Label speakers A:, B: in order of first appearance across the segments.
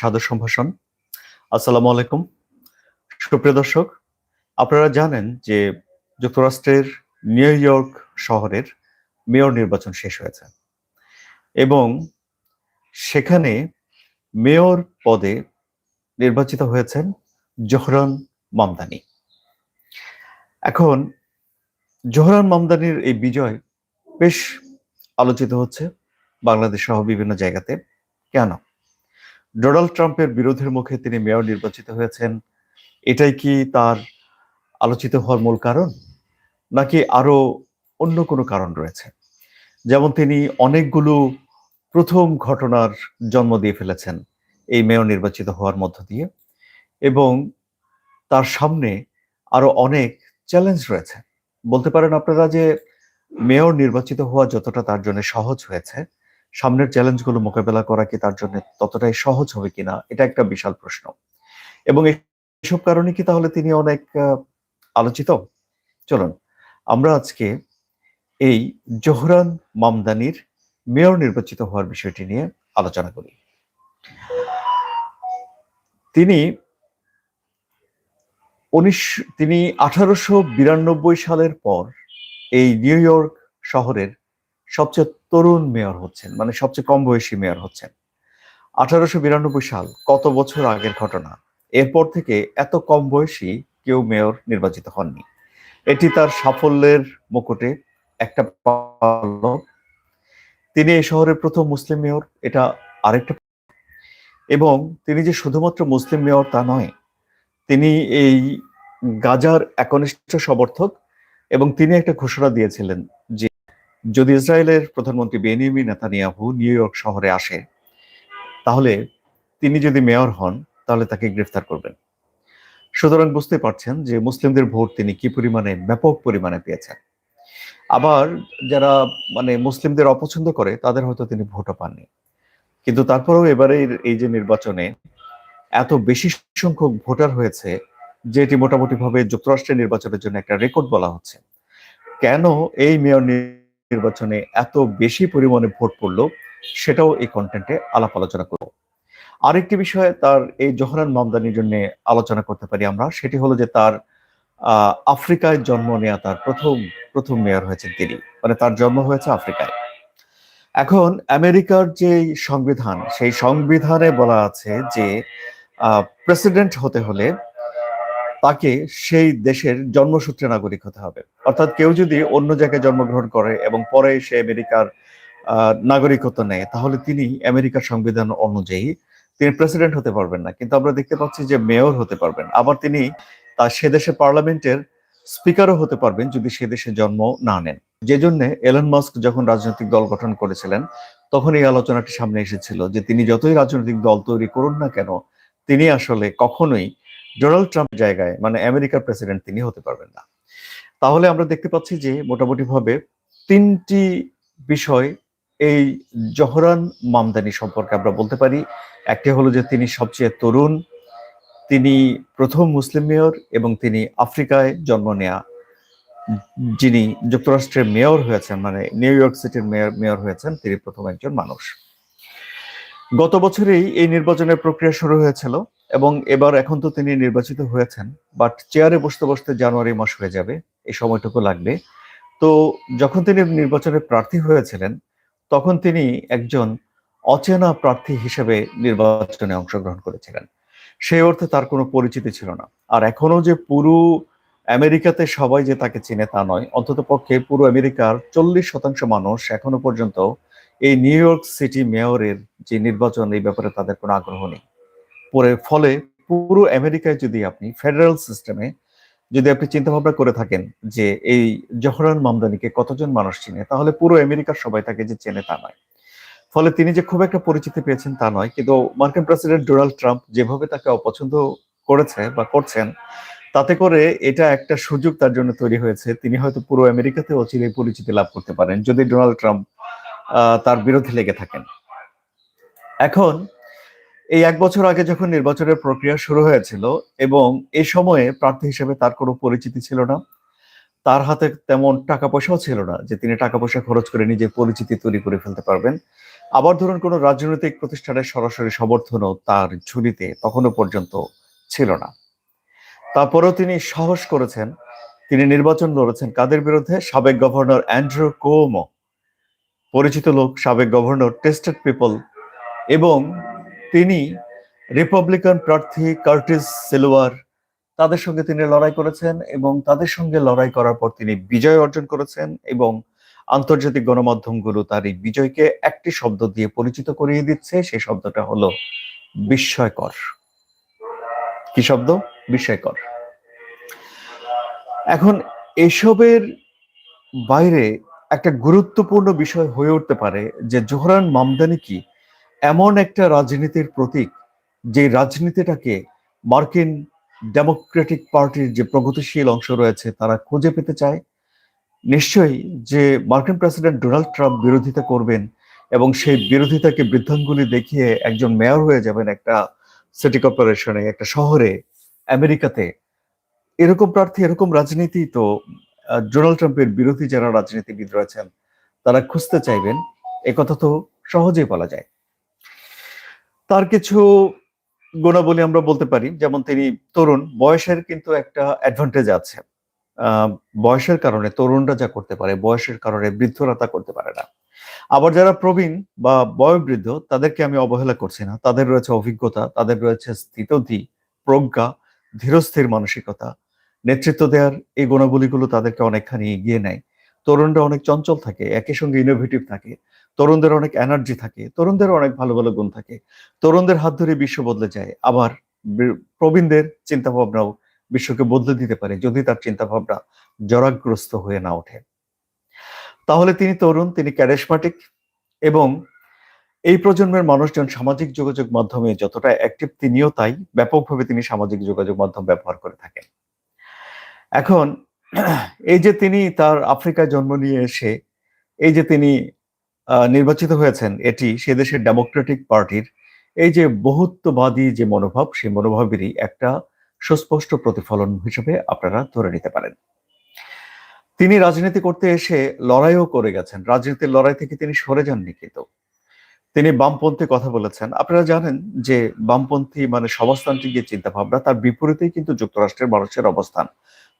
A: সাদর সম্ভাষণ। আসসালামু আলাইকুম। সুপ্রিয় দর্শক, আপনারা জানেন যে যুক্তরাষ্ট্রের নিউ ইয়র্ক শহরের মেয়র নির্বাচন শেষ হয়েছে এবং সেখানে মেয়র পদে নির্বাচিত হয়েছেন জোহরান মামদানি। এখন জোহরান মামদানির এই বিজয় বেশ আলোচিত হচ্ছে বাংলাদেশ সহ বিভিন্ন জায়গাতে। কেন? ডোনাল্ড ট্রাম্পের বিরোধের মুখে তিনি মেয়র নির্বাচিত হয়েছেন। এটাই কি তার আলোচিত হওয়ার মূল কারণ? নাকি আরও অন্য কোনো কারণ রয়েছে? যেমন তিনি অনেকগুলো প্রথম ঘটনার জন্ম দিয়ে ফেলেছেন এই মেয়র নির্বাচিত হওয়ার মধ্য দিয়ে। এবং তার সামনে আরও অনেক চ্যালেঞ্জ রয়েছে। বলতে পারেন আপনারা যে মেয়র নির্বাচিত হওয়া যতটা তার জন্য সহজ হয়েছে সামনের চ্যালেঞ্জগুলো মোকাবেলা করা কি তার জন্য ততটাই সহজ হবে কিনা, এটা একটা বিশাল প্রশ্ন। এবং এসব কারণে কি তাহলে তিনি অনেক আলোচিত? চলুন, আমরা আজকে এই জোহরান মামদানির মেয়র নির্বাচিত হওয়ার বিষয়টি নিয়ে আলোচনা করি। তিনি উনিশ, তিনি আঠারোশো বিরানব্বই সালের পর এই নিউ ইয়র্ক শহরের সবচেয়ে তরুণ মেয়র হচ্ছেন মানে সবচেয়ে কম বয়সী মেয়র হচ্ছেন। আঠারোশো বিরানব্বই সাল, কত বছর আগের ঘটনা? এরপর থেকে এত কম বয়সী কেউ মেয়র নির্বাচিত হননি। এটি তার সাফল্যের মুকুটে একটা তিনি এই শহরের প্রথম মুসলিম মেয়র, এটা আরেকটা এবং তিনি যে শুধুমাত্র মুসলিম মেয়র তা নয়, তিনি এই গাজার একনিষ্ঠ সমর্থক এবং তিনি একটা ঘোষণা দিয়েছিলেন যে যদি ইসরায়েলের প্রধানমন্ত্রী বেনিয়ামি নেতানিয়াহু নিউ ইয়র্ক শহরে আসে, তাহলে তিনি যদি মেয়র হন, তাহলে তাকে গ্রেফতার করবেন। সুতরাং বুঝতে পারছেন যে মুসলিমদের ভোট তিনি কি পরিমাণে, ব্যাপক পরিমাণে পেয়েছেন। আবার যারা মানে মুসলিমদের অপছন্দ করে, তাদের হয়তো তিনি ভোটও পাননি। কিন্তু তারপরেও এবারে এই যে নির্বাচনে এত বেশি সংখ্যক ভোটার হয়েছে, যে এটি মোটামুটি ভাবে যুক্তরাষ্ট্রের নির্বাচনের জন্য একটা রেকর্ড বলা হচ্ছে। কেন এই মেয়র নির্বাচনে এত বেশি পরিমাণে ভোট পড়ল, সেটাও এই কন্টেন্টে আলাপ আলোচনা করব। আরেকটি বিষয়ে তার এই জহরান মামদানির জন্য আলোচনা করতে পারি আমরা, সেটি হলো যে তার আফ্রিকায় জন্ম নেওয়া তার প্রথম প্রথম মেয়র হয়েছেন তিনি। মানে তার জন্ম হয়েছে আফ্রিকায়। এখন আমেরিকার যে সংবিধান, সেই সংবিধানে বলা আছে যে প্রেসিডেন্ট হতে হলে তাকে সেই দেশের জন্মসূত্রে নাগরিক হতে হবে। অর্থাৎ কেউ যদি অন্য জায়গায় জন্মগ্রহণ করে এবং পরে সে আমেরিকার নাগরিকত্ব নেয়, তাহলে তিনি আমেরিকার সংবিধান অনুযায়ী তিনি প্রেসিডেন্ট হতে পারবেন না। কিন্তু আমরা দেখতে পাচ্ছি যে মেয়র হতে পারবেন। আবার তিনি তার সে দেশের পার্লামেন্টের স্পিকারও হতে পারবেন যদি সে দেশে জন্ম না নেন। যে জন্য এলন মাস্ক যখন রাজনৈতিক দল গঠন করেছিলেন, তখন এই আলোচনাটি সামনে এসেছিল যে তিনি যতই রাজনৈতিক দল তৈরি করুন না কেন, তিনি আসলে কখনোই ডোনাল্ড ট্রাম্প জায়গায় মানে আমেরিকার প্রেসিডেন্ট তিনি হতে পারবেন না। তাহলে আমরা দেখতে পাচ্ছি যে মোটামুটি ভাবে তিনটি বিষয় এই জহরান মামদানি সম্পর্কে আমরা বলতে পারি। একটি হলো যে তিনি সবচেয়ে তরুণ, তিনি প্রথম মুসলিম মেয়র এবং তিনি আফ্রিকায় জন্ম নেয়া, যিনি যুক্তরাষ্ট্রের মেয়র হয়েছেন মানে নিউ ইয়র্ক সিটির মেয়র মেয়র হয়েছেন, তিনি প্রথম একজন মানুষ। গত বছরেই এই নির্বাচনের প্রক্রিয়া শুরু হয়েছিল। এবং এবার এখন তো তিনি নির্বাচিত হয়েছেন বাট চেয়ারে বসতে বসতে জানুয়ারি মাস হয়ে যাবে, এই সময়টুকু লাগবে। তো যখন তিনি নির্বাচনে প্রার্থী হয়েছিলেন, তখন তিনি একজন অচেনা প্রার্থী হিসেবে নির্বাচনে অংশগ্রহণ করেছিলেন। সেই অর্থে তার কোনো পরিচিতি ছিল না। আর এখনও যে পুরো আমেরিকাতে সবাই যে তাকে চিনে তা নয়, অন্তত পক্ষে পুরো আমেরিকার চল্লিশ শতাংশ মানুষ এখনও পর্যন্ত এই নিউ ইয়র্ক সিটি মেয়রের যে নির্বাচন, এই ব্যাপারে তাদের কোনো আগ্রহ নেই। পরে ফলে পুরো আমেরিকায় যদি আপনি ফেডারেল সিস্টেমে যদি আপনি চিন্তা ভাবনা করে থাকেন যে এই জহরান মামদানিকে কতজন মানুষ চিনে, তাহলে পুরো আমেরিকার সবাই তাকে যে চেনে তা নয়। ফলে তিনি যে খুব একটা পরিচিতি পেয়েছেন তা নয়, কিন্তু মার্কিন প্রেসিডেন্ট ডোনাল্ড ট্রাম্প যেভাবে তাকে অপছন্দ করেছে বা করছেন, তাতে করে এটা একটা সুযোগ তার জন্য তৈরি হয়েছে। তিনি হয়তো পুরো আমেরিকাতে অচিরে পরিচিতি লাভ করতে পারেন যদি ডোনাল্ড ট্রাম্প তার বিরোধী লেগে থাকেন। এখন এই এক বছর আগে যখন নির্বাচনের প্রক্রিয়া শুরু হয়েছিল এবং এই সময়ে প্রার্থী হিসেবে তার কোনো পরিচিতি ছিল না, তার হাতে তেমন টাকা পয়সাও ছিল না যে তিনি টাকা পয়সা খরচ করে নিজের পরিচিতি তৈরি করে ফেলতে পারবেন। আবার ধরুন কোনো রাজনৈতিক প্রতিষ্ঠানের সরাসরি সমর্থনও তার ঝুলিতে তখনও পর্যন্ত ছিল না। তারপরেও তিনি সাহস করেছেন, তিনি নির্বাচন লড়েছেন কাদের বিরুদ্ধে? সাবেক গভর্নর অ্যান্ড্রু কোমো পরিচিত লোক, সাবেক গভর্নর টেস্টেড পিপল এবং তিনি রিপাবলিকান প্রার্থী কার্টিস সিলওয়ার তাদের সঙ্গে তিনি লড়াই করেছেন এবং তাদের সঙ্গে লড়াই করার পর তিনি বিজয় অর্জন করেছেন এবং আন্তর্জাতিক গণমাধ্যমগুলো তার এই বিজয়কে একটি শব্দ দিয়ে পরিচিত করিয়ে দিচ্ছে। সেই শব্দটা হলো বিস্ময়কর। কি শব্দ? বিস্ময়কর। এখন এসবের বাইরে একটা গুরুত্বপূর্ণ বিষয় হয়ে উঠতে পারে যে জোহরান মামদানি কি এমন একটা রাজনীতির প্রতীক যে রাজনীতিটাকে মার্কিন ডেমোক্রেটিক পার্টির যে প্রগতিশীল অংশ রয়েছে তারা খুঁজে পেতে চায়। নিশ্চয়ই যে মার্কিন প্রেসিডেন্ট ডোনাল্ড ট্রাম্প বিরোধিতা করবেন এবং সেই বিরোধিতাকে বৃদ্ধাঙ্গুলি দেখিয়ে একজন মেয়র হয়ে যাবেন একটা সিটি কর্পোরেশনে, একটা শহরে, আমেরিকাতে। এরকম প্রার্থী, এরকম রাজনীতি তো ডোনাল্ড ট্রাম্পের বিরোধী যারা রাজনীতিবিদ রয়েছেন, তারা খুঁজতে চাইবেন। একথা তো সহজেই বলা যায়। তার কিছু গুণাবলী আমরা বলতে পারি। যেমন তিনি তরুণ, বয়সের কিন্তু একটা অ্যাডভান্টেজ আছে। বয়সের কারণে তরুণরা যা করতে পারে, বয়সের কারণে বৃদ্ধরা তা করতে পারে না। আবার যারা প্রবীণ বা বয়োবৃদ্ধ, তাদেরকে আমি অবহেলা করছি না। তাদের রয়েছে অভিজ্ঞতা, তাদের রয়েছে স্থিতধি, প্রজ্ঞা, ধীরস্থির মানসিকতা। নেতৃত্ব দেওয়ার এই গুণাবলীগুলো তাদেরকে অনেকখানি এগিয়ে নেয়। তরুণরা অনেক চঞ্চল থাকে, একই সঙ্গে ইনোভেটিভ থাকে। তরুণদের অনেক এনার্জি থাকে, তরুণদের অনেক ভালো ভালো গুণ থাকে। তরুণদের হাত ধরে বিশ্ব বদলে যায়। আবার প্রবীণদের চিন্তা ভাবনাও বিশ্বকে বদলে দিতে পারে যদি তার চিন্তা ভাবনা জরাগ্রস্ত হয়ে না ওঠে। তাহলে তিনি তরুণ, তিনি ক্যারেসমাটিক এবং এই প্রজন্মের মানুষজন সামাজিক যোগাযোগ মাধ্যমে যতটা অ্যাক্টিভ তিনিও তাই, ব্যাপকভাবে তিনি সামাজিক যোগাযোগ মাধ্যম ব্যবহার করে থাকেন। এখন, এই যে তিনি তার আফ্রিকায় জন্ম নিয়ে এসে, এই যে তিনি নির্বাচিত হয়েছেন এটি সে দেশের ডেমোক্রেটিক পার্টির এই যে বহুত্ববাদী যে মনোভাব, সেই মনোভাবেরই একটা সুস্পষ্ট প্রতিফলন হিসেবে আপনারা ধরে নিতে পারেন। তিনি রাজনীতি করতে এসে লড়াইও করে গেছেন। রাজনীতির লড়াই থেকে তিনি সরে যাননি কিন্তু। তিনি বামপন্থী কথা বলেছেন। আপনারা জানেন যে বামপন্থী মানে সমাজতান্ত্রিক যে চিন্তা ভাবনা তার বিপরীতেই কিন্তু যুক্তরাষ্ট্রের মানুষের অবস্থান।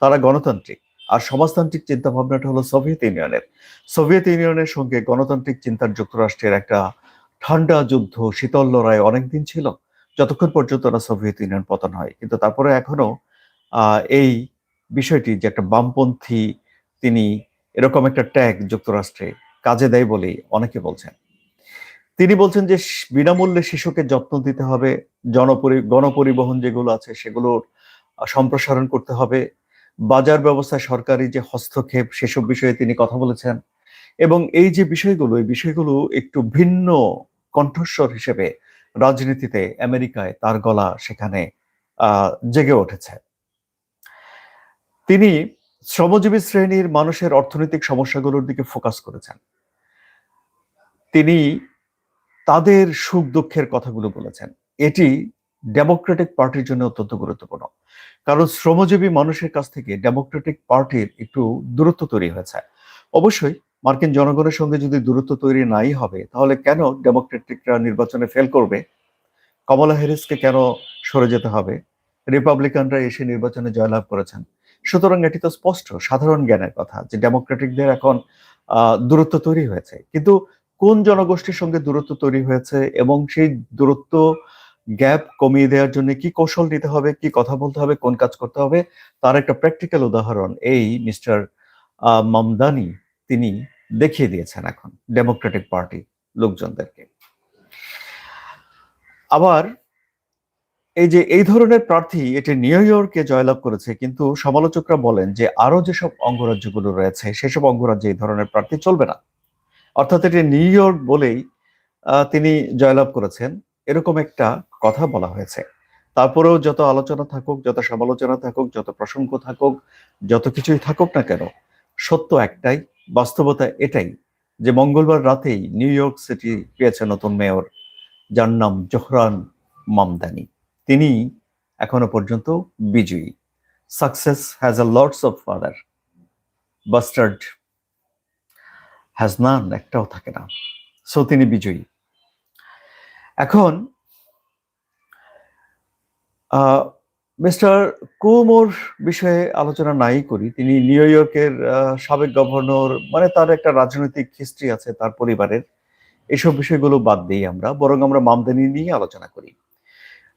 A: তারা গণতান্ত্রিক। আর সমাজতান্ত্রিক চিন্তা ভাবনাটা হলো সোভিয়েত ইউনিয়নের। সোভিয়েত ইউনিয়নের সঙ্গে গণতান্ত্রিক চিন্তার যুক্তরাষ্ট্রের একটা ঠান্ডা যুদ্ধ, শীতল লড়াই অনেকদিন ছিল। যতক্ষণ পর্যন্ত না সোভিয়েত ইউনিয়ন পতন হয়। কিন্তু তারপরে এখনও এই বিষয়টি যে একটা বামপন্থী তিনি এরকম একটা ট্যাগ যুক্তরাষ্ট্রে কাজে দেয় বলেই অনেকে বলছেন। তিনি বলছেন যে বিনামূল্যে শিশুকে যত্ন দিতে হবে, জনপরি, গণপরিবহন যেগুলো আছে সেগুলোর সম্প্রসারণ করতে হবে বাজার ব্যবস্থায় সরকারি যে হস্তক্ষেপ, সেসব বিষয়ে তিনি কথা বলেছেন। এবং এই যে বিষয়গুলো, এই বিষয়গুলো একটু ভিন্ন কণ্ঠস্বর হিসেবে রাজনীতিতে আমেরিকায় তার গলা সেখানে জেগে উঠেছে। তিনি শ্রমজীবী শ্রেণির মানুষের অর্থনৈতিক সমস্যাগুলোর দিকে ফোকাস করেছেন। তিনি তাদের সুখ দুঃখের কথাগুলো বলেছেন। এটি ডেমোক্রেটিক পার্টির জন্য অত্যন্ত গুরুত্বপূর্ণ। কারণ শ্রমজীবী মানুষের কাছ থেকে ডেমোক্রেটিক পার্টির একটু দূরত্ব তৈরি হয়েছে। অবশ্যই মার্কিন জনগণের সঙ্গে যদি দূরত্ব তৈরি নাই হবে, তাহলে কেন ডেমোক্রেটিকরা নির্বাচনে ফেল করবে? কমলা হ্যারিসকে কেন সরে যেতে হবে? রিপাবলিকানরা এসে নির্বাচনে জয়লাভ করেছেন। সুতরাং এটি তো স্পষ্ট, সাধারণ জ্ঞানের কথা যে ডেমোক্রেটিকদের এখন দূরত্ব তৈরি হয়েছে। কিন্তু কোন জনগোষ্ঠীর সঙ্গে দূরত্ব তৈরি হয়েছে এবং সেই দূরত্ব গ্যাপ কমিয়ে দেওয়ার জন্য কি কৌশল নিতে হবে, কি কথা বলতে হবে, কোন কাজ করতে হবে, তার একটা প্র্যাকটিক্যাল উদাহরণ এই মিস্টার মামদানি তিনি দেখিয়ে দিয়েছেন এখন ডেমোক্রেটিক পার্টি লোকজনদেরকে। আবার এই যে এই ধরনের প্রার্থী এটি নিউ ইয়র্কে জয়লাভ করেছে, কিন্তু সমালোচকরা বলেন যে আরও যেসব অঙ্গরাজ্যগুলো রয়েছে, সেসব অঙ্গরাজ্যে এই ধরনের প্রার্থী চলবে না। অর্থাৎ এটি নিউ ইয়র্ক বলেই তিনি জয়লাভ করেছেন। এরকম একটা কথা বলা হয়েছে। তারপরেও যত আলোচনা থাকুক, যত সমালোচনা থাকুক, যত প্রসঙ্গ থাকুক, যত কিছুই থাকুক না কেন, সত্য একটাই, বাস্তবতা এটাই যে মঙ্গলবার রাতেই নিউ ইয়র্ক সিটি পেয়েছে নতুন মেয়র, যার নাম জোহরান মামদানি। তিনি এখনও পর্যন্ত বিজয়ী। Success has a lords of father. Bastard has none, একটাও থাকে না। সো তিনি বিজয়ী। এখন মিস্টার কুমোর বিষয়ে আলোচনা নাই করি। তিনি নিউ ইয়র্কের সাবেক গভর্নর মানে তার একটা রাজনৈতিক হিস্ট্রি আছে তার পরিবারের। এসব বিষয়গুলো বাদ দিই আমরা, বরং আমরা মামদানি নিয়ে আলোচনা করি।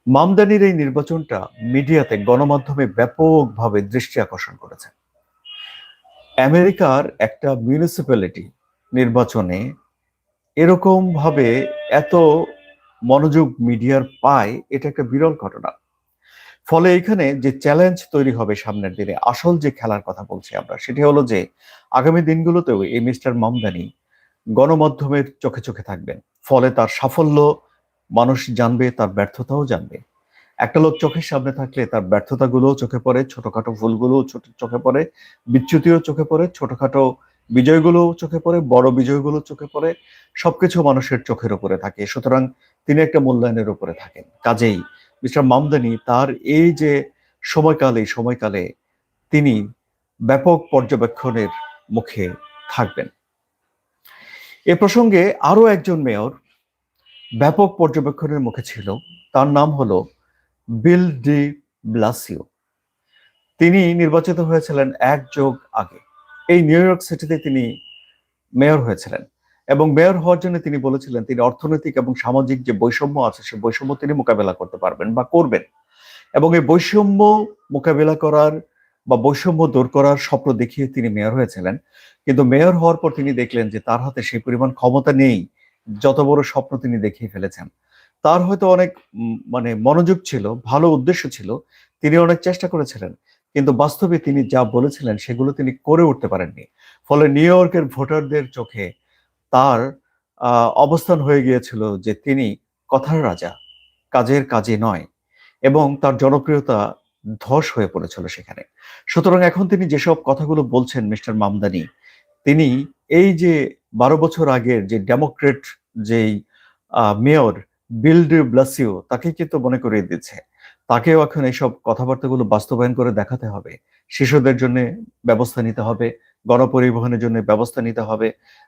A: মামদানির এই নির্বাচনটা মিডিয়াতে গণমাধ্যমে ব্যাপকভাবে দৃষ্টি আকর্ষণ করেছে। আমেরিকার একটা মিউনিসিপ্যালিটি নির্বাচনে এরকম ভাবে এত মনোযোগ মিডিয়ার পায়, এটা একটা বিরল ঘটনা। ফলে এখানে যে চ্যালেঞ্জ তৈরি হবে সামনের দিনে, আসল যে খেলার কথা বলছি আমরা, সেটি হলো যে আগামী দিনগুলোতেও এই মিস্টার মামদানি গণমাধ্যমের চোখে চোখে থাকবেন। ফলে তার সাফল্য মানুষ জানবে, তার ব্যর্থতাও জানবে। একটা লোক চোখের সামনে থাকলে তার ব্যর্থতাগুলোও চোখে পড়ে, ছোটখাটো ভুলগুলোও চোখে পড়ে, বিচ্যুতিও চোখে পড়ে, ছোটখাটো বিজয়গুলো চোখে পড়ে, বড় বিজয়গুলো চোখে পড়ে, সবকিছু মানুষের চোখের উপরে থাকে। সুতরাং তিনি একটা মূল্যায়নের উপরে থাকেন। কাজেই মিস্টার মামদানি, তার এই যে সময়কাল, সময়কালে তিনি ব্যাপক পর্যবেক্ষণের মুখে থাকবেন। এ প্রসঙ্গে আরও একজন মেয়র ব্যাপক পর্যবেক্ষণের মুখে ছিল। তার নাম হলো বিল ডি ব্লাসিও। তিনি নির্বাচিত হয়েছিলেন এক যোগ আগে। এই নিউ ইয়র্ক সিটিতে তিনি মেয়র হয়েছিলেন। এবং মেয়র হওয়ার জন্য তিনি বলেছিলেন, তিনি অর্থনৈতিক এবং সামাজিক যে বৈষম্য আছে, সে বৈষম্য তিনি মোকাবেলা করতে পারবেন বা করবেন। এবং এই বৈষম্য মোকাবেলা করার বা বৈষম্য দূর করার স্বপ্ন দেখিয়ে তিনি মেয়র হয়েছিলেন। কিন্তু মেয়র হওয়ার পর তিনি দেখলেন যে তার হাতে সেই পরিমাণ ক্ষমতা নেই, যত বড় স্বপ্ন তিনি দেখিয়ে ফেলেছেন। তার হয়তো অনেক মানে মনোযোগ ছিল, ভালো উদ্দেশ্য ছিল, তিনি অনেক চেষ্টা করেছিলেন। কিন্তু বাস্তবে তিনি যা বলেছিলেন, সেগুলো তিনি করে উঠতে পারেননি। ফলে নিউ ইয়র্কের ভোটারদের চোখে তার অবস্থান হয়ে গিয়েছিল যে তিনি কথার রাজা, কাজের কাজে নয় এবং তার জনপ্রিয়তা ধস হয়ে পড়েছিল সেখানে। সুতরাং এখন তিনি যেসব কথাগুলো বলছেন মিস্টার মামদানি, তিনি এই যে বারো বছর আগের যে ডেমোক্রেট যেই মেয়র বিল ডি ব্লাসিও তাকে কিন্তু মনে করিয়ে দিচ্ছে। তাকেও এখন এইসব কথাবার্তাগুলো বাস্তবায়ন করে দেখাতে হবে। শিশুদের জন্য ব্যবস্থা নিতে হবে। গণপরিবহনের জন্য ব্যবস্থা নিতে হবে,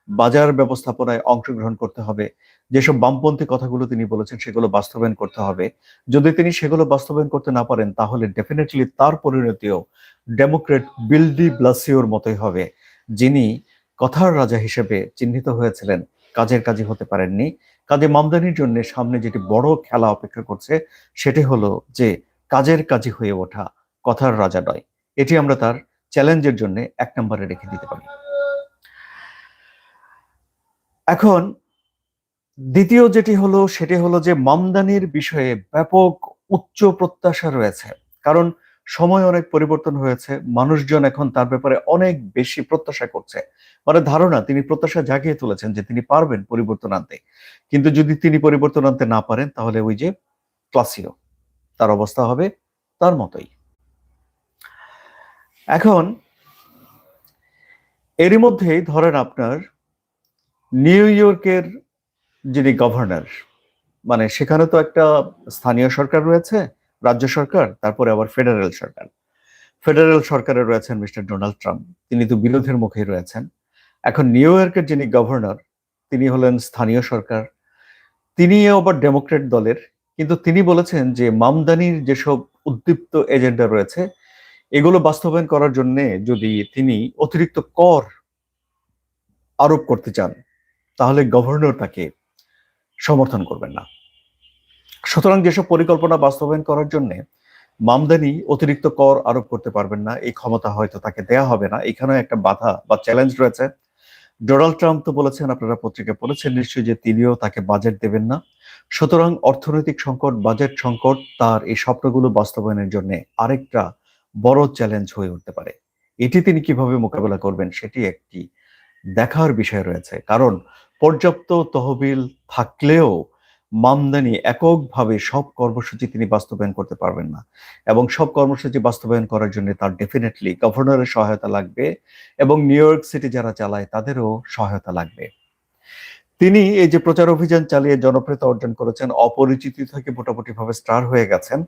A: বাজার ব্যবস্থাপনায় অংশগ্রহণ করতে হবে, যেসব বামপন্থী কথাগুলো তিনি বলেছেন সেগুলো বাস্তবায়ন করতে হবে। যদি তিনি সেগুলো বাস্তবায়ন করতে না পারেন, তাহলে ডেফিনেটলি তার পরিণতিও ডেমোক্রেট বিল ডি ব্লাসিওর মতোই হবে, যিনি কথার রাজা হিসেবে চিহ্নিত হয়েছিলেন। কাজের কাজে হতে পারেননি। কাজে মামদানির জন্য সামনে যেটি বড় খেলা অপেক্ষা করছে, সেটি হলো যে কাজের কাজে হয়ে ওঠা, কথার রাজা নয়। এটি আমরা তার চ্যালেঞ্জের জন্য এক নম্বরে রেখে দিতে পারি। এখন দ্বিতীয় যেটি হলো, সেটি হলো যে মামদানির বিষয়ে ব্যাপক উচ্চ প্রত্যাশা রয়েছে। কারণ সময় অনেক পরিবর্তন হয়েছে, মানুষজন এখন তার ব্যাপারে অনেক বেশি প্রত্যাশা করছে। মানে ধারণা, তিনি প্রত্যাশা জাগিয়ে তুলেছেন যে তিনি পারবেন পরিবর্তন আনতে। কিন্তু যদি তিনি পরিবর্তন আনতে না পারেন, তাহলে ওই যে ক্লাসিও, তার অবস্থা হবে তার মতোই। এখন এরই মধ্যেই ধরেন আপনার নিউ ইয়র্কের যিনি গভর্নর মানে সেখানে তো একটা স্থানীয় সরকার রয়েছে, রাজ্য সরকার, তারপরে আবার ফেডারেল সরকার। ফেডারেল সরকারে রয়েছেন মিস্টার ডোনাল্ড ট্রাম্প, তিনি তো বিরোধের মুখেই রয়েছেন। এখন নিউ ইয়র্কের যিনি গভর্নর, তিনি হলেন স্থানীয় সরকার, তিনি আবার ডেমোক্রেট দলের, কিন্তু তিনি বলেছেন যে মামদানির যেসব উদ্দীপ্ত এজেন্ডা রয়েছে এগুলো বাস্তবায়ন করার জন্য যদি তিনি অতিরিক্ত কর আরোপ করতে চান, তাহলে গভর্নর তাকে সমর্থন করবেন না। সুতরাং যেসব পরিকল্পনা বাস্তবায়ন করার জন্য মামদানি অতিরিক্ত কর আরোপ করতে পারবেন না, এই ক্ষমতা হয়তো তাকে দেয়া হবে না। এখানেও একটা বাধা বা চ্যালেঞ্জ রয়েছে। ডোনাল্ড ট্রাম্প তো বলেছেন, আপনারা পত্রিকা পড়েছেন নিশ্চয়ই যে তিনিও তাকে বাজেট দেবেন না। সুতরাং অর্থনৈতিক সংকট বাজেট সংকট, তার এই স্বপ্নগুলো বাস্তবায়নের জন্য আরেকটা বড় চ্যালেঞ্জ হয়ে উঠতে পারে। এটি তিনি কীভাবে মোকাবেলা করবেন সেটি একটি দেখার বিষয় রয়েছে। কারণ পর্যাপ্ত তহবিল থাকলেও মামদানি এককভাবে সব কর্মসূচি তিনি বাস্তবায়ন করতে পারবেন না। এবং সব কর্মসূচি বাস্তবায়ন করার জন্য তার ডেফিনেটলি গভর্নরের সহায়তা লাগবে এবং নিউ ইয়র্ক সিটি যারা চালায় তাদেরও সহায়তা লাগবে। তিনি এই যে প্রচার অভিযান চালিয়ে জনপ্রিয়তা অর্জন করেছেন, অপরিচিত থেকে মোটামুটি ভাবে স্টার হয়ে গেছেন,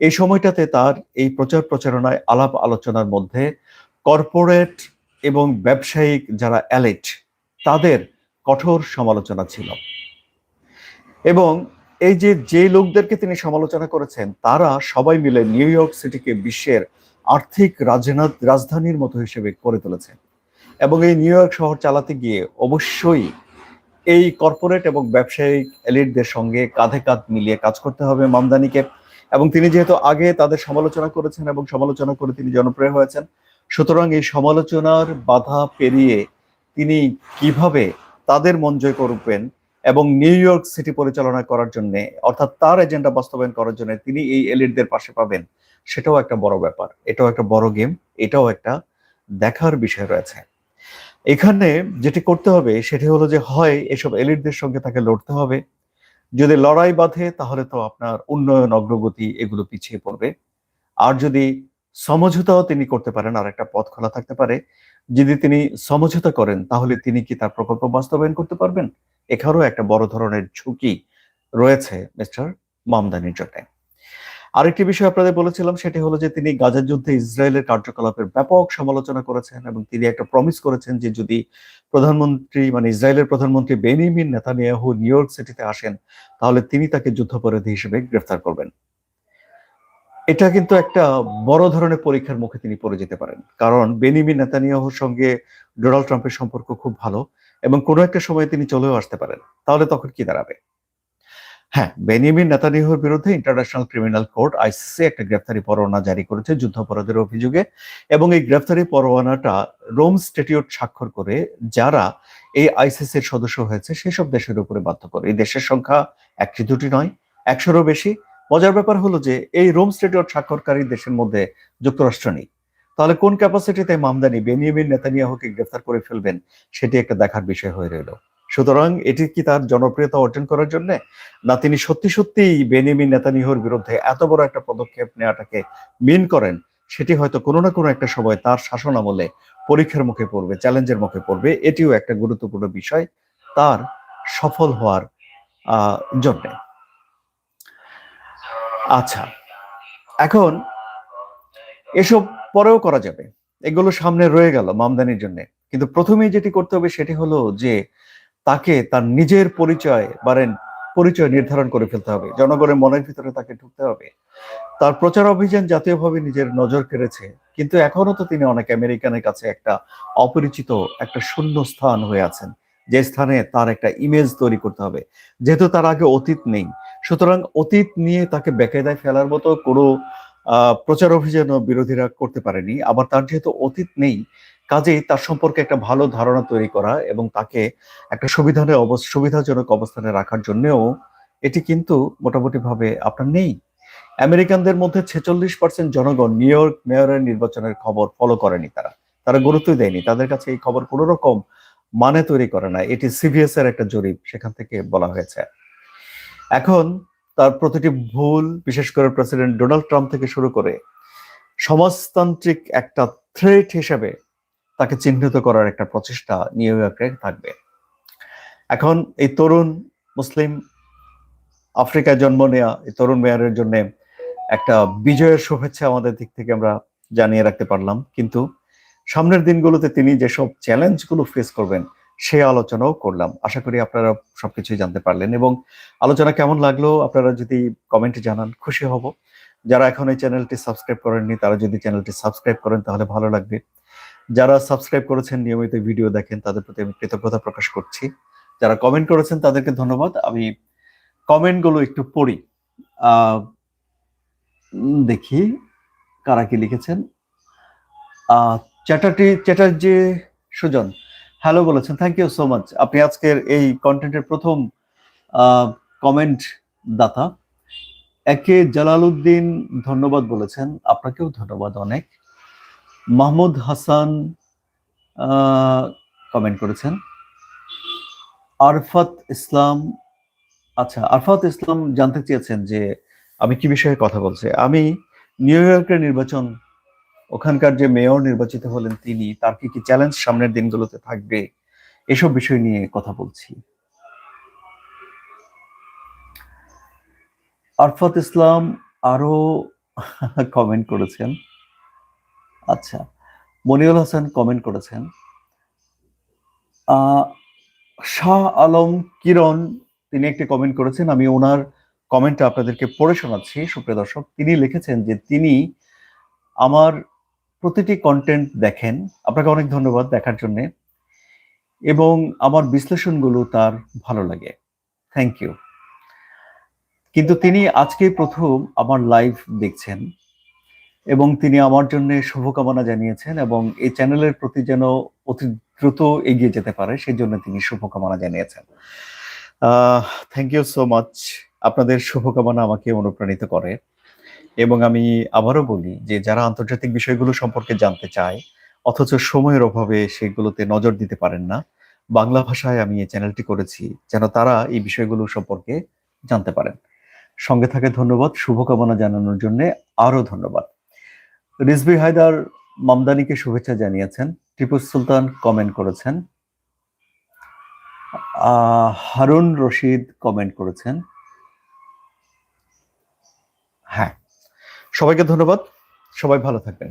A: এই সময়টাতে তার এই প্রচার প্রচারণায় আলাপ আলোচনার মধ্যে কর্পোরেট এবং ব্যবসায়িক যারা অ্যালেট, তাদের কঠোর সমালোচনা ছিল। এবং এই যে যে লোকদেরকে তিনি সমালোচনা করেছেন, তারা সবাই মিলে নিউ ইয়র্ক সিটিকে বিশ্বের আর্থিক রাজধানীর মতো হিসেবে করে তুলেছে। এবং এই নিউ ইয়র্ক শহর চালাতে গিয়ে অবশ্যই এই কর্পোরেট এবং ব্যবসায়িক এলিটদের সঙ্গে কাঁধে কাঁধ মিলিয়ে কাজ করতে হবে মামদানিকে। এবং তিনি যেহেতু আগে তাদের সমালোচনা করেছেন এবং সমালোচনা করে তিনি জনপ্রিয় হয়েছেন, সুতরাং এই সমালোচনার বাধা পেরিয়ে তিনি কীভাবে তাদের মন জয় করবেন এবং নিউ ইয়র্ক সিটি পরিচালনা করার জন্য, অর্থাৎ তার এজেন্ডা বাস্তবায়ন করার জন্য তিনি এই এলিটদের পাশে পাবেন, সেটাও একটা বড় ব্যাপার। এটাও একটা বড় গেম এটাও একটা দেখার বিষয় রয়েছে। এখানে যেটি করতে হবে, সেটি হলো যে, হয় এসব এলিটদের সঙ্গে তাকে লড়তে হবে। যদি লড়াই বাঁধে, তাহলে তো আপনার উন্নয়ন, অগ্রগতি এগুলো পিছিয়ে পড়বে। আর যদি সমঝোতাও তিনি করতে পারেন, আর একটা পথ খোলা থাকতে পারে। যদি তিনি সমঝোতা করেন, তাহলে তিনি কি তার প্রকল্প বাস্তবায়ন করতে পারবেন? এখানেও একটা বড় ধরনের ঝুঁকি রয়েছে মিস্টার মামদানির জন্য। আরেকটি বিষয় আপনাদের বলেছিলাম, সেটি হলো যে তিনি গাজার যুদ্ধে ইসরায়েলের কার্যকলাপের ব্যাপক সমালোচনা করেছেন এবং তিনি একটা প্রমিস করেছেন যে যদি প্রধানমন্ত্রী মানে ইসরায়েলের প্রধানমন্ত্রী বেনিমিন নেতানিয়াহু নিউ ইয়র্ক সিটিতে আসেন, তাহলে তিনি তাকে যুদ্ধাপরাধী হিসেবে গ্রেফতার করবেন। এটা কিন্তু একটা বড় ধরনের পরীক্ষার মুখে তিনি পড়ে যেতে পারেন। কারণ বেনিমিন নেতানিয়াহুর সঙ্গে ডোনাল্ড ট্রাম্পের সম্পর্ক খুব ভালো এবং কোনো একটা সময় তিনি চলেও আসতে পারেন। তাহলে তখন কি দাঁড়াবে? হ্যাঁ বেনিয়ামিন নেতানিয়াহুর বিরুদ্ধে ইন্টারন্যাশনাল ক্রিমিনাল কোর্ট আইসিসি একটা গ্রেফতারি পরোয়ানা জারি করেছে যুদ্ধাপরাধের অভিযোগে এবং এই গ্রেফতারি পরোয়ানাটা রোম স্টেটিউট স্বাক্ষর করে যারা এই আইসিসির সদস্য হয়েছে সেসব দেশের উপরে বাধ্য করে। এই দেশের সংখ্যা একটি দুটি নয়, একশোরও বেশি। মজার ব্যাপার হলো যে এই রোম স্টেটিউট স্বাক্ষরকারী দেশের মধ্যে যুক্তরাষ্ট্র নেই। তাহলে কোন ক্যাপাসিটিতে মামদানি বেনিয়ামিন নেতানিয়াহুকে গ্রেফতার করে ফেলবেন সেটি একটা দেখার বিষয় হয়ে রইল। সুতরাং এটি কি তার জনপ্রিয়তা অর্জন করার জন্য? না, তিনি সত্যি সত্যি বেনিমিন নেতানিহর বিরুদ্ধে এত বড় একটা পদক্ষেপ নেওয়াটাকে মিন করেন, সেটি হয়তো কোনো না কোনো একটা সময় তার শাসন আমলে পরীক্ষার মুখে পড়বে চ্যালেঞ্জের মুখে পড়বে, এটিও একটা গুরুত্বপূর্ণ বিষয় তার সফল হওয়ার জন্য। আচ্ছা এখন এসব পরেও করা যাবে, এগুলো সামনে রয়ে গেল মামদানির জন্য, কিন্তু প্রথমেই যেটি করতে হবে সেটি হলো যে তাকে তার নিজের পরিচয়, বারেন, পরিচয় নির্ধারণ করে ফেলতে হবে। জনগণের মনের ভিতরে তাকে ঢুকতে হবে। তার প্রচার অভিযান জাতীয়ভাবে নিজের নজর কেড়েছে, কিন্তু এখনও তো তিনি অনেক আমেরিকানের কাছে একটা অপরিচিত, একটা শূন্য স্থান হয়ে আছেন। যে স্থানে তার একটা ইমেজ তৈরি করতে হবে। যেহেতু তার আগে অতীত নেই, সুতরাং অতীত নিয়ে তাকে বেকায়দায় ফেলার মতো কোনো প্রচার অভিযানও বিরোধীরা করতে পারেনি। আবার তার যেহেতু অতীত নেই কাজেই তার সম্পর্কে একটা ভালো ধারণা তৈরি করা এবং তাকে একটা সুবিধানে সুবিধাজনক অবস্থানে রাখার জন্যও এটি কিন্তু মোটামুটি ভাবে আপনার নেই। আমেরিকানদের মধ্যে ছেচল্লিশ পার্সেন্ট জনগণ নিউ ইয়র্ক মেয়রের নির্বাচনের খবর ফলো করেনি তারা। তারা গুরুত্বই দেয়নি। তাদের কাছে এই খবর কোনো রকম মানে তৈরি করে না। এটি সিভিএস এর একটা জরিপ, সেখান থেকে বলা হয়েছে। এখন তার প্রতিটি ভুল, বিশেষ করে প্রেসিডেন্ট ডোনাল্ড ট্রাম্প থেকে শুরু করে সমাজতান্ত্রিক একটা থ্রেট হিসেবে তাকে চিহ্নিত করার একটা প্রচেষ্টা নিউ ইয়র্কে থাকবে। এখন এই তরুণ মুসলিম আফ্রিকায় জন্ম নেওয়া এই তরুণ মেয়রের জন্য একটা বিজয়ের শুভেচ্ছা আমাদের দিক থেকে আমরা জানিয়ে রাখতে পারলাম। কিন্তু সামনের দিনগুলোতে তিনি যেসব চ্যালেঞ্জগুলো ফেস করবেন, সে আলোচনাও করলাম। আশা করি আপনারা সবকিছুই জানতে পারলেন এবং আলোচনা কেমন লাগল আপনারা যদি কমেন্টে জানান, খুশি হব। যারা এখন এই চ্যানেলটি সাবস্ক্রাইব করেননি, তারা যদি চ্যানেলটি সাবস্ক্রাইব করেন তাহলে ভালো লাগবে। যারা সাবস্ক্রাইব করেছেন নিয়মিত ভিডিও দেখেন, তাদের প্রতি আমি কৃতজ্ঞতা প্রকাশ করছি। যারা কমেন্ট করেছেন, তাদেরকে ধন্যবাদ। আমি কমেন্টগুলো একটু পড়ি। দেখি কারা কি লিখেছেন। চ্যাটার্জি চ্যাটার্জি, সুজন। হ্যালো বলেছেন থ্যাংক ইউ সো মাচ আপনি আজকের এই কন্টেন্টের প্রথম কমেন্ট দাতা। একে জালালউদ্দিন ধন্যবাদ বলেছেন। আপনাকেও ধন্যবাদ অনেক। মাহমুদ হাসান কমেন্ট করেছেন। আরফাত ইসলাম আচ্ছা আরফাত ইসলাম জানতে চেয়েছেন যে আমি কি বিষয়ে কথা বলছি? আমি নিউ ইয়র্কের নির্বাচন, ওখানকার যে মেয়র নির্বাচিত হলেন তিনি, তার কি কি চ্যালেঞ্জ সামনের দিনগুলোতে থাকবে, এসব বিষয় নিয়ে কথা বলছি। আরফাত ইসলাম আরও কমেন্ট করেছেন। আচ্ছা মনিউল হাসান কমেন্ট করেছেন শাহ আলম কিরণ তিনি একটি কমেন্ট করেছেন, আমি ওনার কমেন্টটা আপনাদেরকে পড়ে শোনাচ্ছি, সুপ্রিয় দর্শক। তিনি লিখেছেন যে তিনি আমার প্রতিটি কন্টেন্ট দেখেন, আপনাকে অনেক ধন্যবাদ দেখার জন্য, এবং আমার বিশ্লেষণগুলো তার ভালো লাগে। থ্যাংক ইউ কিন্তু তিনি আজকে প্রথম আমার লাইভ দেখছেন। এবং তিনি আমার জন্য শুভকামনা জানিয়েছেন এবং এই চ্যানেলের প্রতি যেন অতি দ্রুত এগিয়ে যেতে পারে, সেই জন্য তিনি শুভকামনা জানিয়েছেন। থ্যাংক ইউ সো মাচ আপনাদের শুভকামনা আমাকে অনুপ্রাণিত করে। এবং আমি আবারও বলি যে, যারা আন্তর্জাতিক বিষয়গুলো সম্পর্কে জানতে চায়, অথচ সময়ের অভাবে সেগুলোতে নজর দিতে পারেন না, বাংলা ভাষায় আমি এই চ্যানেলটি করেছি, যেন তারা এই বিষয়গুলো সম্পর্কে জানতে পারেন। সঙ্গে থাকে ধন্যবাদ, শুভকামনা জানানোর জন্য আরও ধন্যবাদ। রিজবি হায়দার মামদানিকে শুভেচ্ছা জানিয়েছেন। টিপু সুলতান কমেন্ট করেছেন। হারুন রশিদ কমেন্ট করেছেন। হ্যাঁ সবাইকে ধন্যবাদ। সবাই ভালো থাকবেন।